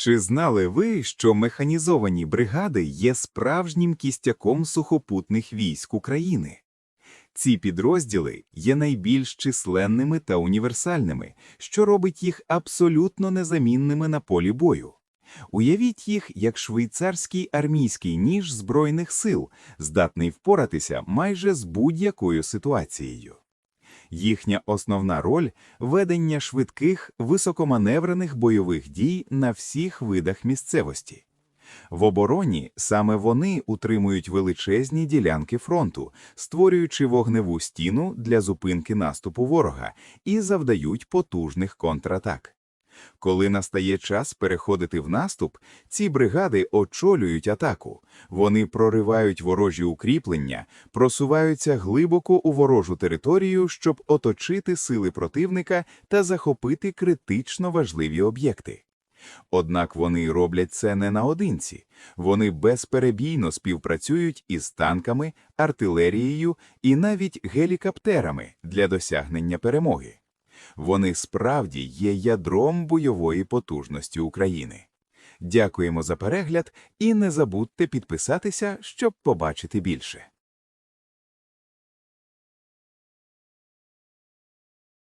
Чи знали ви, що механізовані бригади є справжнім кістяком сухопутних військ України? Ці підрозділи є найбільш численними та універсальними, що робить їх абсолютно незамінними на полі бою. Уявіть їх як швейцарський армійський ніж Збройних сил, здатний впоратися майже з будь-якою ситуацією. Їхня основна роль ведення швидких, високоманеврених бойових дій на всіх видах місцевості. В обороні саме вони утримують величезні ділянки фронту, створюючи вогневу стіну для зупинки наступу ворога і завдають потужних контратак. Коли настає час переходити в наступ, ці бригади очолюють атаку. Вони проривають ворожі укріплення, просуваються глибоко у ворожу територію, щоб оточити сили противника та захопити критично важливі об'єкти. Однак вони роблять це не наодинці. Вони безперебійно співпрацюють із танками, артилерією і навіть гелікоптерами для досягнення перемоги. Вони справді є ядром бойової потужності України. Дякуємо за перегляд і не забудьте підписатися, щоб побачити більше.